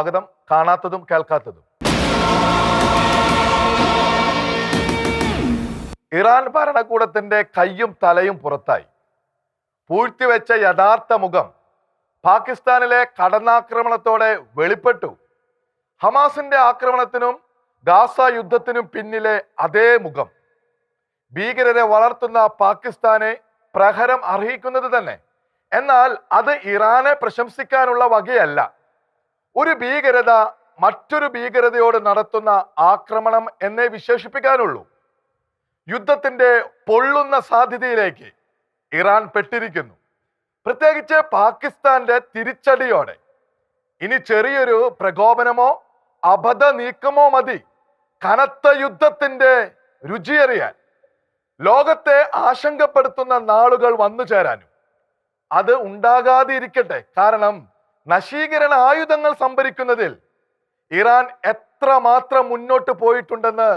സ്വാഗതം. കാണാത്തതും കേൾക്കാത്തതും. ഇറാൻ ഭരണകൂടത്തിന്റെ കയ്യും തലയും പുറത്തായി. പൂഴ്ത്തിവെച്ച യഥാർത്ഥ മുഖം പാകിസ്ഥാനിലെ കടന്നാക്രമണത്തോടെ വെളിപ്പെട്ടു. ഹമാസിന്റെ ആക്രമണത്തിനും ഗാസ യുദ്ധത്തിനും പിന്നിലെ അതേ മുഖം. ഭീകരരെ വളർത്തുന്ന പാകിസ്ഥാനെ പ്രഹരം അർഹിക്കുന്നത് തന്നെ. എന്നാൽ അത് ഇറാനെ പ്രശംസിക്കാനുള്ള വകയല്ല. ഒരു ഭീകരത മറ്റൊരു ഭീകരതയോട് നടത്തുന്ന ആക്രമണം എന്നേ വിശേഷിപ്പിക്കാനുള്ളൂ. യുദ്ധത്തിന്റെ പൊള്ളുന്ന സാധ്യതയിലേക്ക് ഇറാൻ പെട്ടിരിക്കുന്നു. പ്രത്യേകിച്ച് പാകിസ്ഥാന്റെ തിരിച്ചടിയോടെ. ഇനി ചെറിയൊരു പ്രകോപനമോ അബദ്ധ നീക്കമോ മതി. കനത്ത യുദ്ധത്തിന്റെ രുചിയറിയാൻ ലോകത്തെ ആശങ്കപ്പെടുത്തുന്ന നാളുകൾ വന്നു ചേരാനും അത് ഉണ്ടാകാതിരിക്കട്ടെ. കാരണം നശീകരണ ആയുധങ്ങൾ സംഭരിക്കുന്നതിൽ ഇറാൻ എത്ര മാത്രം മുന്നോട്ട് പോയിട്ടുണ്ടെന്ന്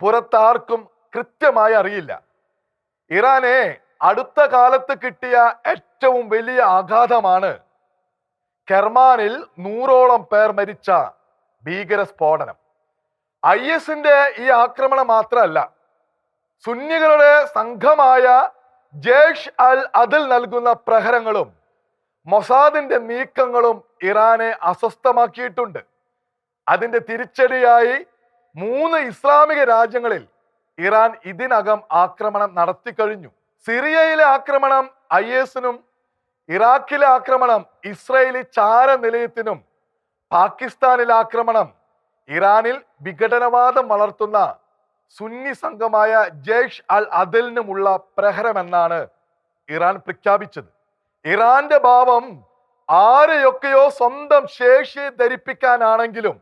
പുറത്താർക്കും കൃത്യമായി അറിയില്ല. ഇറാനെ അടുത്ത കാലത്ത് കിട്ടിയ ഏറ്റവും വലിയ ആഘാതമാണ് കെർമാനിൽ നൂറോളം പേർ മരിച്ച ഭീകര സ്ഫോടനം. ഐ എസിന്റെ ഈ ആക്രമണം മാത്രമല്ല സുന്നികളുടെ സംഘമായ ജേഷ് അൽ അതിൽ നൽകുന്ന പ്രഹരങ്ങളും മൊസാദിന്റെ നീക്കങ്ങളും ഇറാനെ അസ്വസ്ഥമാക്കിയിട്ടുണ്ട്. അതിന്റെ തിരിച്ചടിയായി മൂന്ന് ഇസ്ലാമിക രാജ്യങ്ങളിൽ ഇറാൻ ഇതിനകം ആക്രമണം നടത്തി കഴിഞ്ഞു. സിറിയയിലെ ആക്രമണം ഐ എസിനും ഇറാഖിലെ ആക്രമണം ഇസ്രയേലി ചാര നിലയത്തിനും പാകിസ്ഥാനിലെ ആക്രമണം ഇറാനിൽ വിഘടനവാദം വളർത്തുന്ന സുന്നി സംഘമായ ജെയ്ഷ് അൽ അദലിനുമുള്ള പ്രഹരമെന്നാണ് ഇറാൻ പ്രഖ്യാപിച്ചത്. ഇറാന്റെ ഭാവം ആരെയൊക്കെയോ സ്വന്തം ശേഷി ധരിപ്പിക്കാനാണെങ്കിലും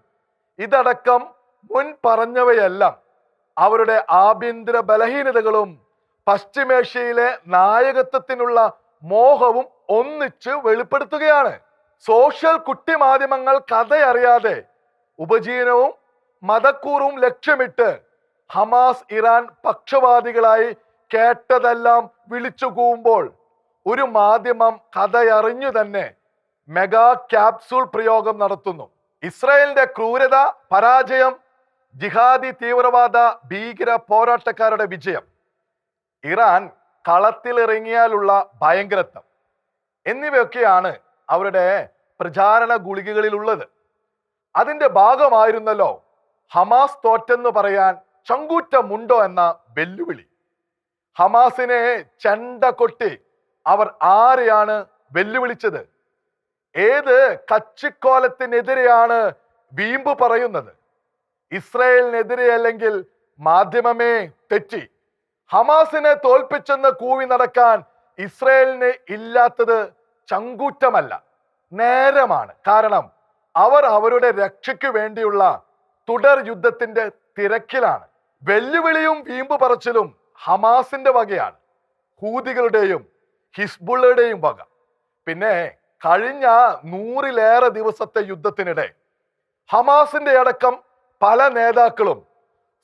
ഇതടക്കം മുൻ പറഞ്ഞവയെല്ലാം അവരുടെ ആഭ്യന്തര ബലഹീനതകളും പശ്ചിമേഷ്യയിലെ നായകത്വത്തിനുള്ള മോഹവും ഒന്നിച്ച് വെളിപ്പെടുത്തുകയാണ്. സോഷ്യൽ കുട്ടി മാധ്യമങ്ങൾ കഥയറിയാതെ ഉപജീവനവും മതക്കൂറും ലക്ഷ്യമിട്ട് ഹമാസ് ഇറാൻ പക്ഷപാതികളായി കേട്ടതെല്ലാം വിളിച്ചു കൂവുമ്പോൾ ഒരു മാധ്യമം കഥയറിഞ്ഞു തന്നെ മെഗാ ക്യാപ്സൂൾ പ്രയോഗം നടത്തുന്നു. ഇസ്രായേലിന്റെ ക്രൂരത പരാജയം ജിഹാദി തീവ്രവാദ ഭീകര പോരാട്ടക്കാരുടെ വിജയം. ഇറാൻ കളത്തിലിറങ്ങിയാലുള്ള ഭയങ്കരത്വം. എന്നിവയൊക്കെയാണ് അവരുടെ പ്രചാരണ ഗുളികകളിൽ ഉള്ളത് അതിന്റെ ഭാഗമായിരുന്നല്ലോ ഹമാസ് തോറ്റെന്ന് പറയാൻ ചങ്കൂറ്റമുണ്ടോ എന്ന വെല്ലുവിളി. ഹമാസിനെ ചണ്ട കൊട്ടി അവർ ആരെയാണ് വെല്ലുവിളിച്ചത്? ഏത് കച്ചിക്കോലത്തിനെതിരെയാണ് വീമ്പ് പറയുന്നത്? ഇസ്രയേലിനെതിരെ അല്ലെങ്കിൽ മാധ്യമമേ തെറ്റി? ഹമാസിനെ തോൽപ്പിച്ചെന്ന് കൂവി നടക്കാൻ ഇസ്രയേലിന് ഇല്ലാത്തത് ചങ്കൂറ്റമല്ല നേരമാണ്. കാരണം അവർ അവരുടെ രക്ഷയ്ക്ക് വേണ്ടിയുള്ള തുടർ യുദ്ധത്തിന്റെ തിരക്കിലാണ്. വെല്ലുവിളിയും വീമ്പ് പറച്ചിലും ഹമാസിന്റെ വകയാണ്. ഹൂതികളുടെയും ഹിസ്ബുള്ളയുടെയും വക. പിന്നെ കഴിഞ്ഞ നൂറിലേറെ ദിവസത്തെ യുദ്ധത്തിനിടെ ഹമാസിന്റെ അടക്കം പല നേതാക്കളും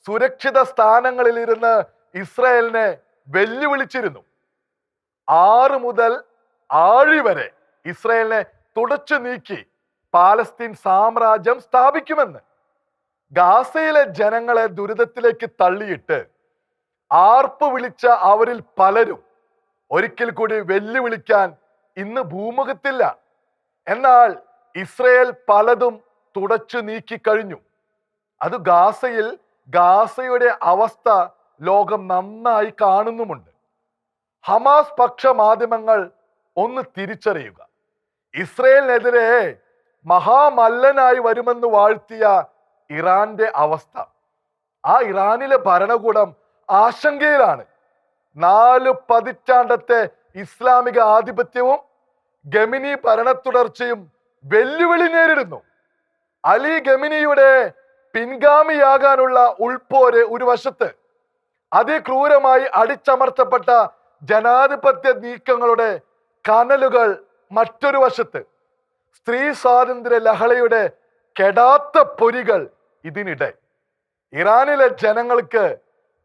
സുരക്ഷിത സ്ഥാനങ്ങളിൽ ഇരുന്ന് ഇസ്രായേലിനെ വെല്ലുവിളിച്ചിരുന്നു. ആറ് മുതൽ ആഴി വരെ ഇസ്രായേലിനെ തുടച്ചു നീക്കി പാലസ്തീൻ സാമ്രാജ്യം സ്ഥാപിക്കുമെന്ന് ഗാസയിലെ ജനങ്ങളെ ദുരിതത്തിലേക്ക് തള്ളിയിട്ട് ആർപ്പ് വിളിച്ച അവരിൽ പലരും ഒരിക്കൽ കൂടി വെല്ലുവിളിക്കാൻ ഇന്ന് ഭൂമുഖത്തില്ല. എന്നാൽ ഇസ്രയേൽ പലതും തുടച്ചു നീക്കി നീക്കിക്കഴിഞ്ഞു അത് ഗാസയിൽ ഗാസയുടെ അവസ്ഥ ലോകം നന്നായി കാണുന്നുമുണ്ട്. ഹമാസ് പക്ഷ മാധ്യമങ്ങൾ ഒന്ന് തിരിച്ചറിയുക. ഇസ്രയേലിനെതിരെ മഹാമല്ലനായി വരുമെന്ന് വാഴ്ത്തിയ ഇറാന്റെ അവസ്ഥ. ആ ഇറാനിലെ ഭരണകൂടം ആശങ്കയിലാണ്. നാല് പതിറ്റാണ്ടത്തെ ഇസ്ലാമിക ആധിപത്യവും ഗമിനി ഭരണത്തുടർച്ചയും വെല്ലുവിളി നേരിടുന്നു. അലി ഗമിനിയുടെ പിൻഗാമിയാകാനുള്ള ഉൾപോര് ഒരു വശത്ത് അതിക്രൂരമായി അടിച്ചമർത്തപ്പെട്ട ജനാധിപത്യ നീക്കങ്ങളുടെ കനലുകൾ മറ്റൊരു വശത്ത് സ്ത്രീ സ്വാതന്ത്ര്യ ലഹളയുടെ കെടാത്ത പൊരികൾ ഇതിനിടെ. ഇറാനിലെ ജനങ്ങൾക്ക്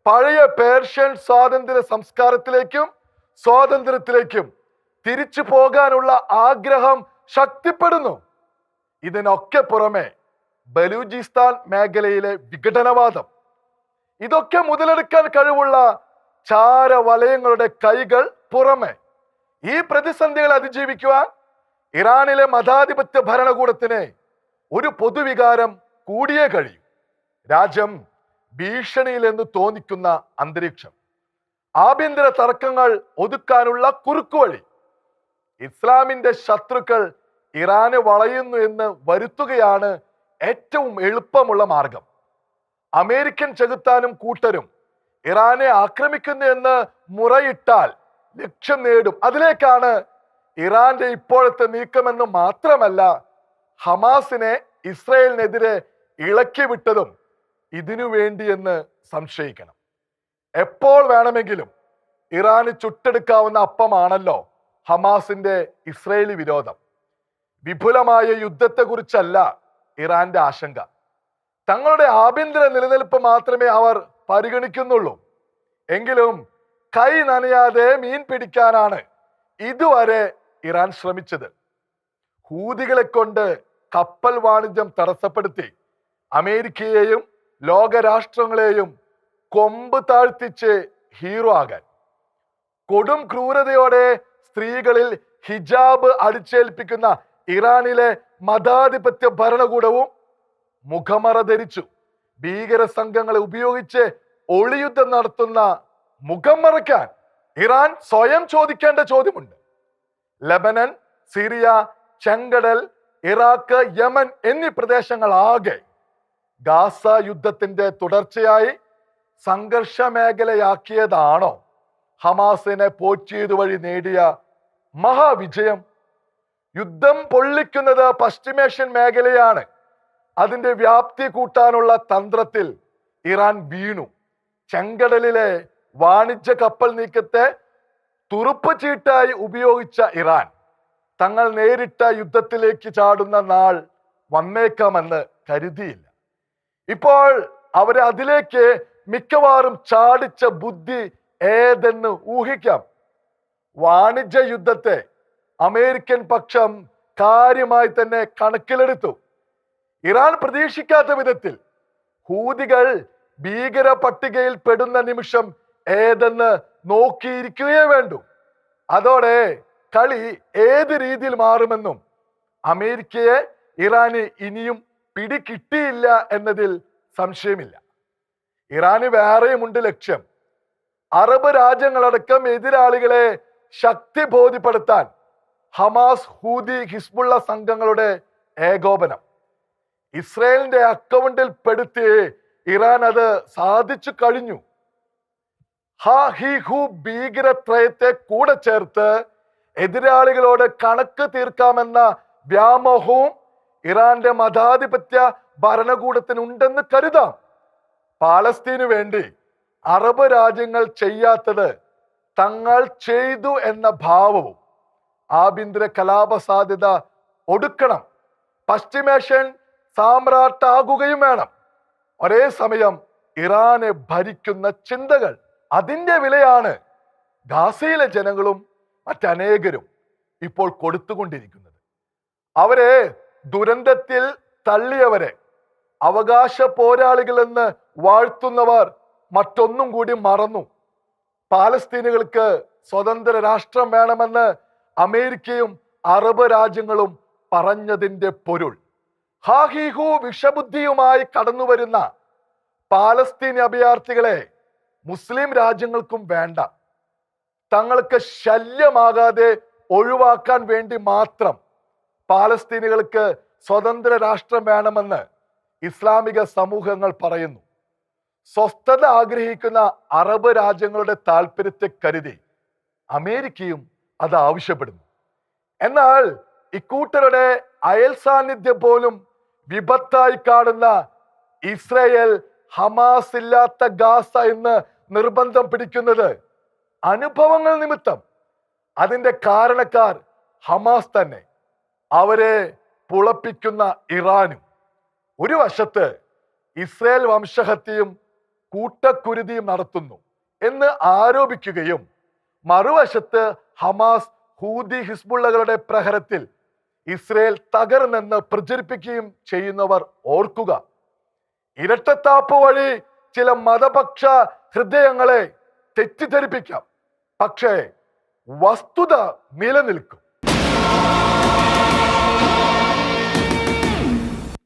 പഴയ പേർഷ്യൻ സ്വാതന്ത്ര്യ സംസ്കാരത്തിലേക്കും സ്വാതന്ത്ര്യത്തിലേക്കും തിരിച്ചു പോകാനുള്ള ആഗ്രഹം ശക്തിപ്പെടുന്നു. ഇതിനൊക്കെ പുറമെ ബലൂചിസ്ഥാൻ മേഖലയിലെ വിഘടനവാദം. ഇതൊക്കെ മുതലെടുക്കാൻ കഴിവുള്ള ചാരവലയങ്ങളുടെ കൈകൾ പുറമെ ഈ പ്രതിസന്ധികളെ അതിജീവിക്കുവാൻ ഇറാനിലെ മതാധിപത്യ ഭരണകൂടത്തിന് ഒരു പൊതുവികാരം കൂടിയേ കഴിയും. രാജ്യം ഭീഷണിയിലെന്ന് തോന്നിക്കുന്ന അന്തരീക്ഷം. ആഭ്യന്തര തർക്കങ്ങൾ ഒതുക്കാനുള്ള കുറുക്കുവഴി ഇസ്ലാമിന്റെ ശത്രുക്കൾ ഇറാനെ വളയുന്നു എന്ന് വരുത്തുകയാണ് ഏറ്റവും എളുപ്പമുള്ള മാർഗം. അമേരിക്കൻ ചെകുത്താനും കൂട്ടരും ഇറാനെ ആക്രമിക്കുന്നു എന്ന് മുറയിട്ടാൽ ലക്ഷ്യം നേടും. അതിലേക്കാണ് ഇറാന്റെ ഇപ്പോഴത്തെ നീക്കമെന്ന് മാത്രമല്ല ഹമാസിനെ ഇസ്രയേലിനെതിരെ ഇളക്കി വിട്ടതും ഇതിനു വേണ്ടിയെന്ന് സംശയിക്കണം. എപ്പോൾ വേണമെങ്കിലും ഇറാന് ചുട്ടെടുക്കാവുന്ന അപ്പമാണല്ലോ ഹമാസിന്റെ ഇസ്രയേലി വിരോധം. വിപുലമായ യുദ്ധത്തെക്കുറിച്ചല്ല ഇറാന്റെ ആശങ്ക. തങ്ങളുടെ ആഭ്യന്തര നിലനിൽപ്പ് മാത്രമേ അവർ പരിഗണിക്കുന്നുള്ളൂ. എങ്കിലും കൈ നനയാതെ മീൻ പിടിക്കാനാണ് ഇതുവരെ ഇറാൻ ശ്രമിച്ചത്. ഹൂതികളെ കൊണ്ട് കപ്പൽ വാണിജ്യം തടസ്സപ്പെടുത്തി അമേരിക്കയെയും ലോകരാഷ്ട്രങ്ങളെയും കൊമ്പ് താഴ്ത്തിച്ച് ഹീറോ ആകാൻ. കൊടും ക്രൂരതയോടെ സ്ത്രീകളിൽ ഹിജാബ് അടിച്ചേൽപ്പിക്കുന്ന ഇറാനിലെ മതാധിപത്യ ഭരണകൂടവും മുഖമറ ധരിച്ചു. ഭീകര സംഘങ്ങളെ ഉപയോഗിച്ച് ഒളിയുദ്ധം നടത്തുന്ന മുഖം മറയ്ക്കാൻ ഇറാൻ സ്വയം ചോദിക്കേണ്ട ചോദ്യമുണ്ട്. ലബനൻ സിറിയ ചെങ്കടൽ ഇറാഖ് യമൻ എന്നീ പ്രദേശങ്ങളാകെ ഗാസ യുദ്ധത്തിന്റെ തുടർച്ചയായി സംഘർഷ മേഖലയാക്കിയതാണോ ഹമാസിനെ പോറ്റിയത് വഴി നേടിയ മഹാവിജയം? യുദ്ധം പൊള്ളിക്കുന്നത് പശ്ചിമേഷ്യൻ മേഖലയാണ്. അതിന്റെ വ്യാപ്തി കൂട്ടാനുള്ള തന്ത്രത്തിൽ ഇറാൻ വീണു. ചെങ്കടലിലെ വാണിജ്യ കപ്പൽ നീക്കത്തെ തുറുപ്പ് ചീട്ടായി ഉപയോഗിച്ച ഇറാൻ. തങ്ങൾ നേരിട്ട യുദ്ധത്തിലേക്ക് ചാടുന്ന നാൾ വന്നേക്കാമെന്ന് കരുതിയില്ല. ഇപ്പോൾ അവരെ അതിലേക്ക് മിക്കവാറും ചാടിച്ച ബുദ്ധി ഏതെന്ന് ഊഹിക്കാം. വാണിജ്യ യുദ്ധത്തെ അമേരിക്കൻ പക്ഷം കാര്യമായി തന്നെ കണക്കിലെടുത്തു. ഇറാൻ പ്രതീക്ഷിക്കാത്ത വിധത്തിൽ ഹൂതികൾ ഭീകര പട്ടികയിൽ പെടുന്ന നിമിഷം ഏതെന്ന് നോക്കിയിരിക്കുകയേ വേണ്ടു. അതോടെ കളി ഏത് രീതിയിൽ മാറുമെന്നും അമേരിക്കയെ ഇറാന് ഇനിയും പിടികിട്ടിയില്ല എന്നതിൽ സംശയമില്ല. ഇറാന് വേറെയുമുണ്ട് ലക്ഷ്യം. അറബ് രാജ്യങ്ങളടക്കം എതിരാളികളെ ശക്തി ബോധ്യപ്പെടുത്താൻ ഹമാസ് ഹൂതി ഹിസ്ബുള്ള സംഘങ്ങളുടെ ഏകോപനം. ഇസ്രയേലിന്റെ അക്കൗണ്ടിൽ പെടുത്തി ഇറാൻ അത് സാധിച്ചു കഴിഞ്ഞു. ഭീകരത്രയത്തെ കൂടെ ചേർത്ത് എതിരാളികളോട് കണക്ക് തീർക്കാമെന്ന വ്യാമോഹവും ഇറാന്റെ മതാധിപത്യ ഭരണകൂടത്തിനുണ്ടെന്ന് കരുതാം. പാലസ്തീന് വേണ്ടി അറബ് രാജ്യങ്ങൾ ചെയ്യാത്തത് തങ്ങൾ ചെയ്തു എന്ന ഭാവവും ആഭ്യന്തര കലാപ സാധ്യത ഒടുക്കണം. പശ്ചിമേഷ്യൻ സാമ്രാട്ടാകുകയും വേണം. ഒരേ സമയം ഇറാനെ ഭരിക്കുന്ന ചിന്തകൾ അതിന്റെ വിലയാണ് ഗാസയിലെ ജനങ്ങളും മറ്റനേകരും ഇപ്പോൾ കൊടുത്തുകൊണ്ടിരിക്കുന്നത്. അവരെ ദുരന്തത്തിൽ തള്ളിയവരെ അവകാശ പോരാളികളെന്ന് വാഴ്ത്തുന്നവർ മറ്റൊന്നും കൂടി മറന്നു. പാലസ്തീനുകൾക്ക് സ്വതന്ത്ര രാഷ്ട്രം വേണമെന്ന് അമേരിക്കയും അറബ് രാജ്യങ്ങളും പറഞ്ഞതിന്റെ പൊരുൾ. ഹാഹിഹു വിഷബുദ്ധിയുമായി കടന്നുവരുന്ന പാലസ്തീൻ അഭയാർത്ഥികളെ മുസ്ലിം രാജ്യങ്ങൾക്കും വേണ്ട. തങ്ങൾക്ക് ശല്യമാകാതെ ഒഴിവാക്കാൻ വേണ്ടി മാത്രം പാലസ്തീനുകൾക്ക് സ്വതന്ത്ര രാഷ്ട്രം വേണമെന്ന് ഇസ്ലാമിക സമൂഹങ്ങൾ പറയുന്നു. സ്വസ്ഥത ആഗ്രഹിക്കുന്ന അറബ് രാജ്യങ്ങളുടെ താല്പര്യത്തെ കരുതി അമേരിക്കയും അത് ആവശ്യപ്പെടുന്നു. എന്നാൽ ഇക്കൂട്ടരുടെ അയൽ സാന്നിധ്യം പോലും വിപത്തായി കാണുന്ന ഇസ്രയേൽ ഹമാസ് ഇല്ലാത്ത ഗാസ എന്ന് നിർബന്ധം പിടിക്കുന്നത് അനുഭവങ്ങൾ നിമിത്തം. അതിന്റെ കാരണക്കാർ ഹമാസ് തന്നെ. അവരെ പുളപ്പിക്കുന്ന ഇറാനും. ഒരു വശത്ത് ഇസ്രയേൽ വംശഹത്യയും കൂട്ടക്കുരുതിയും നടത്തുന്നു എന്ന് ആരോപിക്കുകയും മറുവശത്ത് ഹമാസ് ഹൂതി ഹിസ്ബുള്ളകളുടെ പ്രഹരത്തിൽ ഇസ്രയേൽ തകർന്നെന്ന് പ്രചരിപ്പിക്കുകയും ചെയ്യുന്നവർ ഓർക്കുക. ഇരട്ടത്താപ്പ് വഴി ചില മതപക്ഷ ഹൃദയങ്ങളെ തെറ്റിദ്ധരിപ്പിക്കാം. പക്ഷേ വസ്തുത നിലനിൽക്കും.